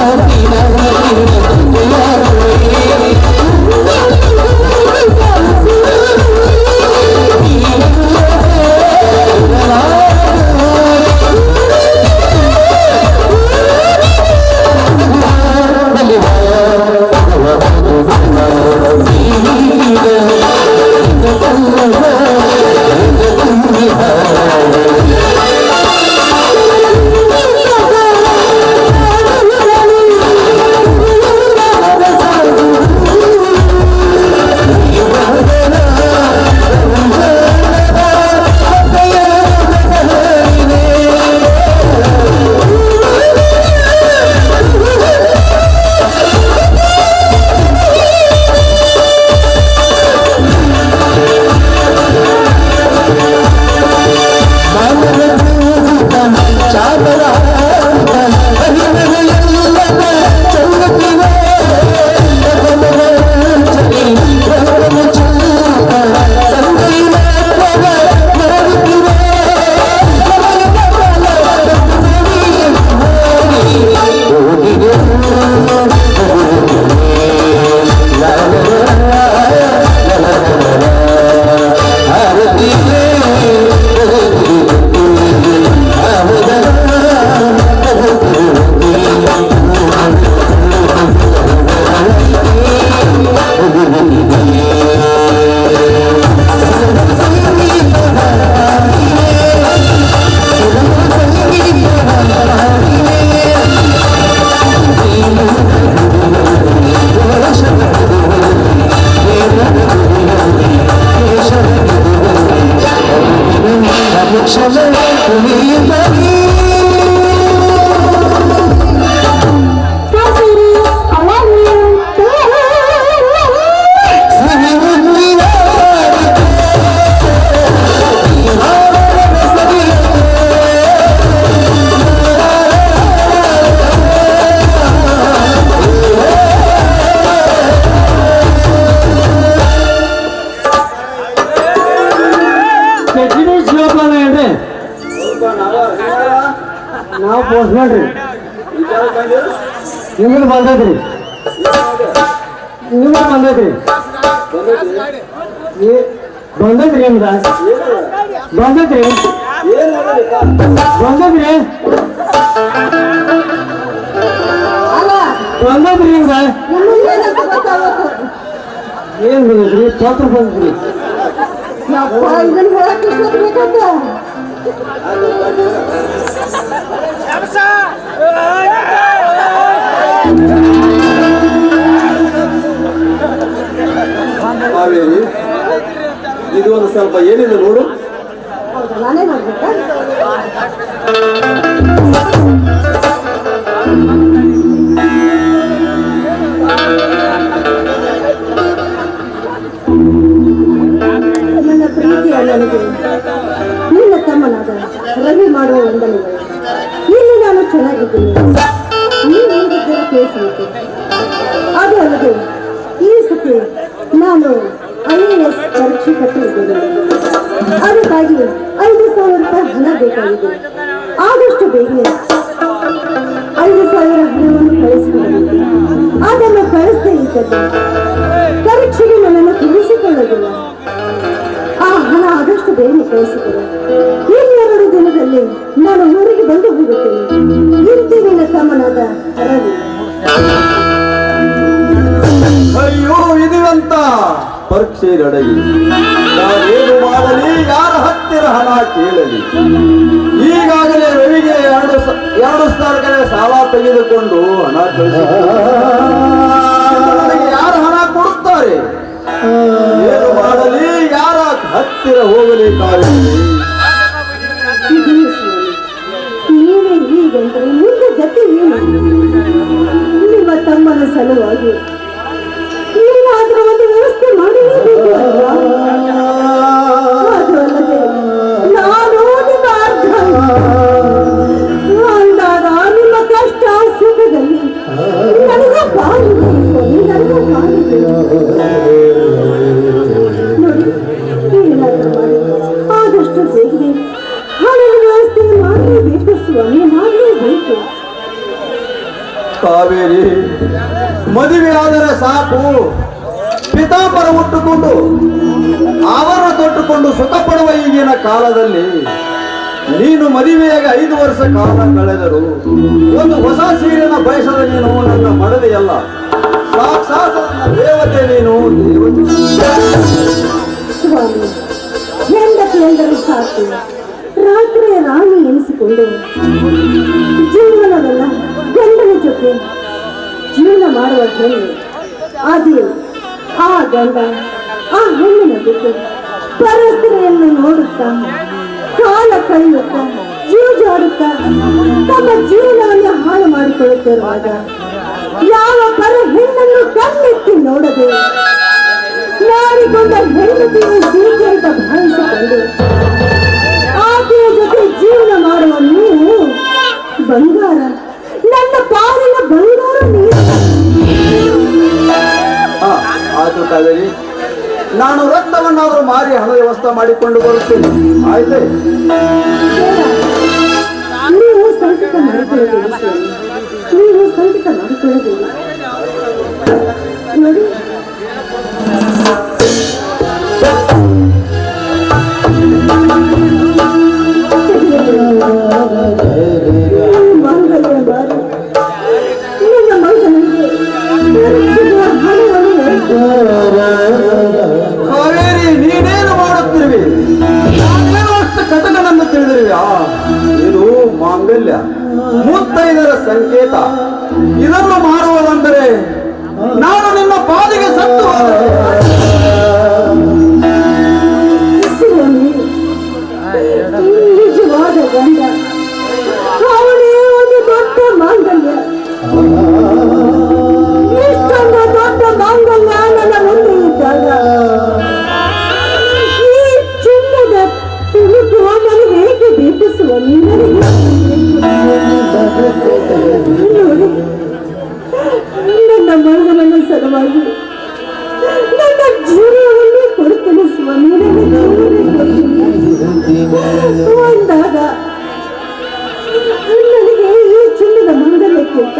Madina ನಾವು ನೋಡ್ರಿ ನಿಮ್ಗೆ ಬಂದೈತ್ರಿ ನಿಮ್ಗೆ ಬಂದೈತ್ರಿ ಬಂದೈತ್ರಿ ನಿಮ್ದ? ಬಂದೈತ್ರಿ ಬಂದೈತ್ರಿ ಬಂದೈತ್ರಿ ನಿಮ್ದ? ಏನ್ ಬಂದೈತ್ರಿ ಪಾತ್ರ ಬಂದ್ರಿ. ಹಾವೇರಿ ಇದು ಒಂದು ಸ್ವಲ್ಪ ಏನಿದೆ ನೋಡು. ನನ್ನ ಪ್ರೀತಿಯ ನನಗೆ ರವಿ ಮಾಡುವ ವಂದನೆಗಳು ಇಲ್ಲಿ ನಾನು ಚೆನ್ನಾಗಿದ್ದೀನಿ. ಅದು ಅಲ್ಲದೆ, ಈ ಸತಿ ನಾನು ಐ ಎ ಎಸ್ ಪರೀಕ್ಷೆ ಕಟ್ಟಿದ್ದೇನೆ ಅದಕ್ಕಾಗಿ ಐದು ಸಾವಿರ ರೂಪಾಯಿ ಹಣ ಬೇಕಾಗಿದೆ. ಆದಷ್ಟು ಬೇಗ ಐದು ಸಾವಿರ ಹಣವನ್ನು ಕಳಿಸಿಕೊಡಬೇಕು ಅದನ್ನು ಕಳಿಸದೇ ಇದ್ದಲ್ಲಿ ಪರೀಕ್ಷೆಗೆ ನನ್ನನ್ನು ತಿಳಿಸಿಕೊಳ್ಳೋದಿಲ್ಲ. ಆ ಹಣ ಆದಷ್ಟು ಬೇಗ ಕಳಿಸಿಕೊಡು. ಇನ್ನೆರಡು ನಾನು ಊರಿಗೆ ಬಂದು ಹೋಗುತ್ತೇನೆ. ಸಮನಾದ ರವಿ ಅಯ್ಯೋ, ಇದಿವಂತ? ಪರೀಕ್ಷೆ ನಡೆಯಿ ನಾನೇನು ಮಾಡಲಿ, ಯಾರ ಹತ್ತಿರ ಹಣ ಕೇಳಲಿ? ಈಗಾಗಲೇ ರವಿಗೆ ಎರಡು ಎರಡು ಸಾವಿರ ಸಾಲ ತೆಗೆದುಕೊಂಡು ಹಣ ಕಳಿಸಿ ತಮ್ಮನ ಸಲುವಾಗಿ ಏನಾದ್ರೂ ಕಾವೇರಿ ಮದುವೆ ಸಾಕು. ಪಿತಾಪರ ಉಟ್ಟುಕೊಂಡು ಅವರ ತೊಟ್ಟುಕೊಂಡು ಸುಖ ಪಡುವ ಈಗಿನ ಕಾಲದಲ್ಲಿ ನೀನು ಮದುವೆಯಾಗಿ ಐದು ವರ್ಷ ಕಾಲ ಕಳೆದರು ಒಂದು ಹೊಸ ಸೀರಿನ ಬಯಸದ ನೀನು ನನ್ನ ಮಡದೆಯಲ್ಲ. ಸಾಕ್ಷಾತ್ ನನ್ನ ದೇವತೆ ನೀನು ಸಾಕು. ರಾತ್ರಿ ರಾಣಿ ಎನಿಸಿಕೊಂಡು ಜೀವನವೆಲ್ಲ ಗಂಡನ ಜೊತೆ ಜೀವನ ಮಾಡುವ ಹೆಣ್ಣು ಅದು ಆ ಗಂಡ, ಆ ಹೆಣ್ಣಿನ ಬಿಟ್ಟು ಪರಸ್ಪರೆಯನ್ನು ನೋಡುತ್ತಾ, ಕಾಲ ಕಳೆಯುತ್ತಾ ಜೂಜಾಡುತ್ತಾ ತಮ್ಮ ಜೀವನವನ್ನು ಹಾಳು ಮಾಡಿಕೊಳ್ಳುತ್ತಿರುವಾಗ ಯಾವ ಪರ ಮಾಡಿಕೊಂಡು ಬರುತ್ತೇನೆ ಆಯ್ತೆ. ನೀವು ಸಂಕಟ. ನೀವು ಸಂಕಟ ಒಂದಾಗ ನನಗೆ ಈ ಚಿನ್ನದ ಮಂಗಲಕ್ಕಿಂತ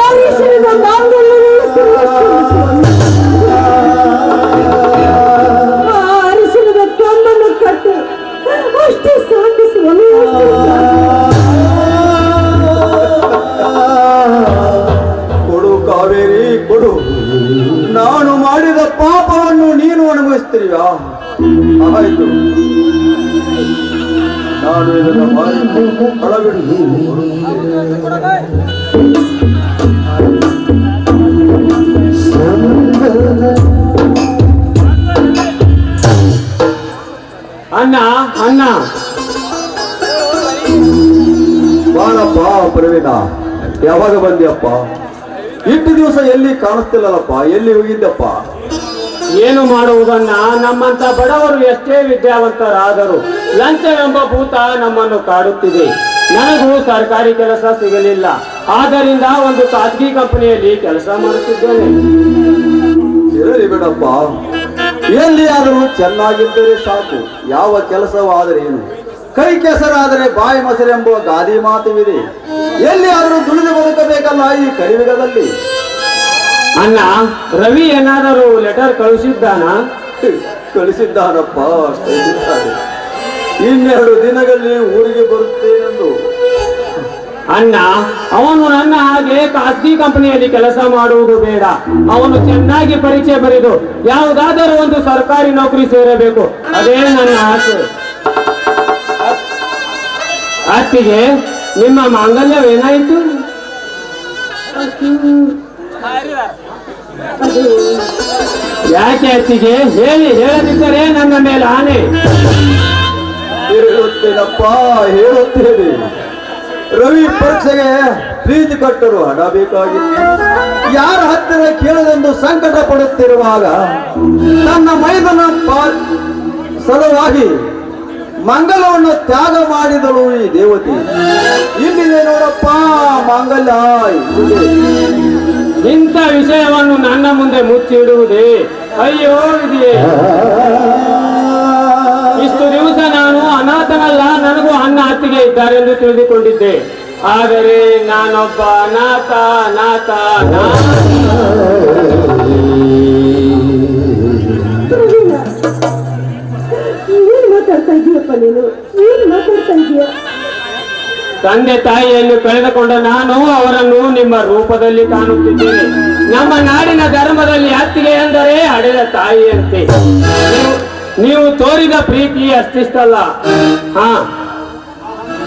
ಅರಿಶಿನದ ಮಾಂಗಲ್ಯವೇ ಅರಿಶಿಣದ ಕಮ್ಮನ್ನು ಕಟ್ಟು ಅಷ್ಟೇ ಸಾಕು ಆಯ್ತು. ನಾನು ಇದರ ಮಾಡಿ ಒಳಬಿಡು ಅಣ್ಣ ಅಣ್ಣ. ಬಾಳಪ್ಪ, ಪ್ರವೀಣ. ಯಾವಾಗ ಬಂದ್ಯಪ್ಪ? ಇಷ್ಟು ದಿವಸ ಎಲ್ಲಿ ಕಾಣಿಸ್ತಿಲ್ಲಲ್ಲಪ್ಪ ಎಲ್ಲಿ ಹೋಗಿದ್ದಪ್ಪ? ಏನು ಮಾಡುವುದನ್ನ ನಮ್ಮಂತ ಬಡವರು ಎಷ್ಟೇ ವಿದ್ಯಾವಂತರಾದರು ಲಂಚವೆಂಬ ಭೂತ ನಮ್ಮನ್ನು ಕಾಡುತ್ತಿದೆ. ನನಗೂ ಸರ್ಕಾರಿ ಕೆಲಸ ಸಿಗಲಿಲ್ಲ. ಆದ್ದರಿಂದ ಒಂದು ಖಾಸಗಿ ಕಂಪನಿಯಲ್ಲಿ ಕೆಲಸ ಮಾಡುತ್ತಿದ್ದೇನೆ. ಹೇಳಿ ಬಿಡಪ್ಪ. ಎಲ್ಲಿಯಾದರೂ ಚೆನ್ನಾಗಿದ್ದರೆ ಸಾಕು. ಯಾವ ಕೆಲಸವಾದರೆ ಏನು? ಕೈ ಕೆಸರಾದರೆ ಬಾಯಿ ಮೊಸರೆಂಬ ಗಾದಿ ಮಾತುವಿದೆ. ಎಲ್ಲಿಯಾದರೂ ದುಡಿದು ಬದುಕಬೇಕಲ್ಲ ಈ ಕಲಿಯುಗದಲ್ಲಿ ಅಣ್ಣ ರವಿ ಏನಾದರೂ ಲೆಟರ್ ಕಳಿಸಿದ್ದಾನ? ಕಳಿಸಿದ್ದಾನಪ್ಪ ಕಳಿಸಿದ್ದಾನೆ. ಇನ್ನೆರಡು ದಿನಗಳಲ್ಲಿ ಊರಿಗೆ ಬರುತ್ತೇನೆಂದು. ಅಣ್ಣ ಅವನು ನನ್ನ ಹಾಗೆ ಖಾಸಗಿ ಕಂಪನಿಯಲ್ಲಿ ಕೆಲಸ ಮಾಡುವುದು ಬೇಡ. ಅವನು ಚೆನ್ನಾಗಿ ಪರಿಚಯ ಬರೆದು ಯಾವುದಾದರೂ ಒಂದು ಸರ್ಕಾರಿ ನೌಕರಿ ಸೇರಬೇಕು. ಅದೇ ನನ್ನ ಆಸೆ. ಅತ್ತಿಗೆ ನಿಮ್ಮ ಮಾಂಗಲ್ಯವೇನಾಯಿತು? ಯಾಕೆ ಅತ್ತಿಗೆ? ಹೇಳಿ, ಹೇಳದಿದ್ದರೆ ನನ್ನ ಮೇಲೆ ಆನೆ. ಹೇಳುತ್ತೇನಪ್ಪ ಹೇಳುತ್ತೇನೆ. ರವಿ ಪರೀಕ್ಷೆಗೆ ಪ್ರೀತಿ ಕಟ್ಟರು ಹಣ ಬೇಕಾಗಿತ್ತು. ಯಾರ ಹತ್ತಿರ ಕೇಳದೆಂದು ಸಂಕಟ ಪಡುತ್ತಿರುವಾಗ ನನ್ನ ಮೈದನ ಸಲುವಾಗಿ ಮಂಗಲವನ್ನು ತ್ಯಾಗ ಮಾಡಿದಳು ಈ ದೇವತೆ. ಇಲ್ಲಿದೆ ನೋಡಪ್ಪ ಮಂಗಲ. ಇಂಥ ವಿಷಯವನ್ನು ನನ್ನ ಮುಂದೆ ಮುಚ್ಚಿಡುವುದೇ ಅಯ್ಯೋ, ಇದೆಯೇ. ಇಷ್ಟು ದಿವಸ ನಾನು ಅನಾಥನಲ್ಲ, ನನಗೂ ಅನ್ನ ಹತ್ತಿಗೆ ಇದ್ದಾರೆ ಎಂದು ತಿಳಿದುಕೊಂಡಿದ್ದೆ. ಆದರೆ ನಾನೊಬ್ಬ ಅನಾಥ ಅನಾಥ ಮಾತಾಡ್ತಾ ಇದೀಯಪ್ಪ ನೀನು? ತಂದೆ ತಾಯಿಯನ್ನು ಕಳೆದುಕೊಂಡ ನಾನು ಅವರನ್ನು ನಿಮ್ಮ ರೂಪದಲ್ಲಿ ಕಾಣುತ್ತಿದ್ದೇನೆ. ನಮ್ಮ ನಾಡಿನ ಧರ್ಮದಲ್ಲಿ ಅತ್ತಿಗೆ ಎಂದರೆ ಹಡೆದ ತಾಯಿಯಂತೆ. ನೀವು- ತೋರಿದ ಪ್ರೀತಿ ಅಷ್ಟಿಷ್ಟಲ್ಲ. ಹಾ,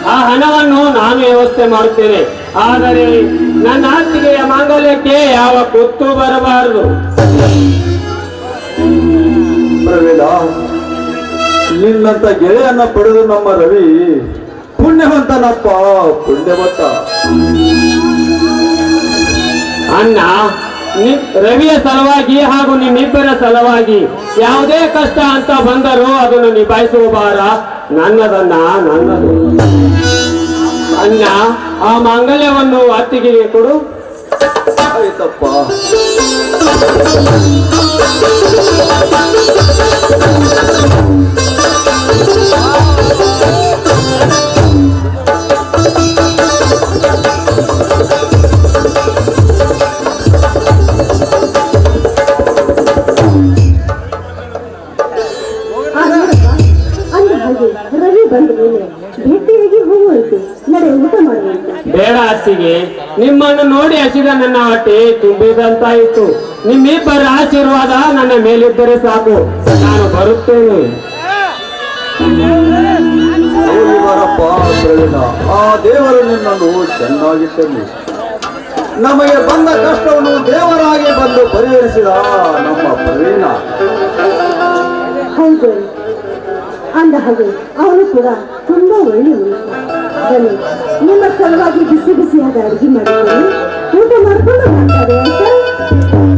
ಆ ಹಣವನ್ನು ನಾನು ವ್ಯವಸ್ಥೆ ಮಾಡುತ್ತೇನೆ. ಆದರೆ ನನ್ನ ಅತ್ತಿಗೆಯ ಮಾಂಗಲ್ಯಕ್ಕೆ ಯಾವ ಕೊತ್ತು ಬರಬಾರದು. ನಿನ್ನಂತ ಗೆಳೆಯನ್ನ ಪಡೆದು ನಮ್ಮ ರವಿ ಪುಣ್ಯವಂತನಪ್ಪ, ಪುಣ್ಯವಂತ. ಅಣ್ಣ, ನಿ- ರವಿಯ ಸಲುವಾಗಿ ಹಾಗೂ ನಿಮ್ಮಿಬ್ಬರ ಸಲುವಾಗಿ ಯಾವುದೇ ಕಷ್ಟ ಅಂತ ಬಂದರೂ ಅದನ್ನು ನಿಭಾಯಿಸುವ ಭಾರ ನನ್ನದನ್ನ ನನ್ನದು. ಅಣ್ಣ, ಆ ಮಾಂಗಲ್ಯವನ್ನು ಅತ್ತಿಗೆ ಕೊಡು. ಆಯ್ತಪ್ಪ. ಅತ್ತಿಗೆ ನಿಮ್ಮನ್ನು ನೋಡಿ ಹಸಿದ ನನ್ನ ಹೊಟ್ಟೆ ತುಂಬಿದಂತಾಯಿತು ನಿಮ್ಮಿಬ್ಬರ ಆಶೀರ್ವಾದ ನನ್ನ ಮೇಲಿದ್ದರೆ ಸಾಕು. ನಾನು ಬರುತ್ತೇನೆ. ಆ ದೇವರು ನಿನ್ನನ್ನು ಚೆನ್ನಾಗಿಟ್ಟಲ್ಲಿ. ನಮಗೆ ಬಂದ ಕಷ್ಟವನ್ನು ದೇವರಾಗಿ ಬಂದು ಪರಿಹರಿಸಿದ ನಮ್ಮ ಪ್ರವೀಣ ಹೌದು. ಅಂದ ಹಾಗೆ ಅವನು ಕೂಡ ತುಂಬಾ ಒಳ್ಳೆಯ ಸಲುವಾಗಿ ಬಿಸಿ ಬಿಸಿಯಾದ ಅಡುಗೆ ಮಾಡ್ತಾರೆ ಊಟ ಮಾಡ್ಕೊಂಡು ಬರ್ತಾರೆ ಆಯ್ತಾ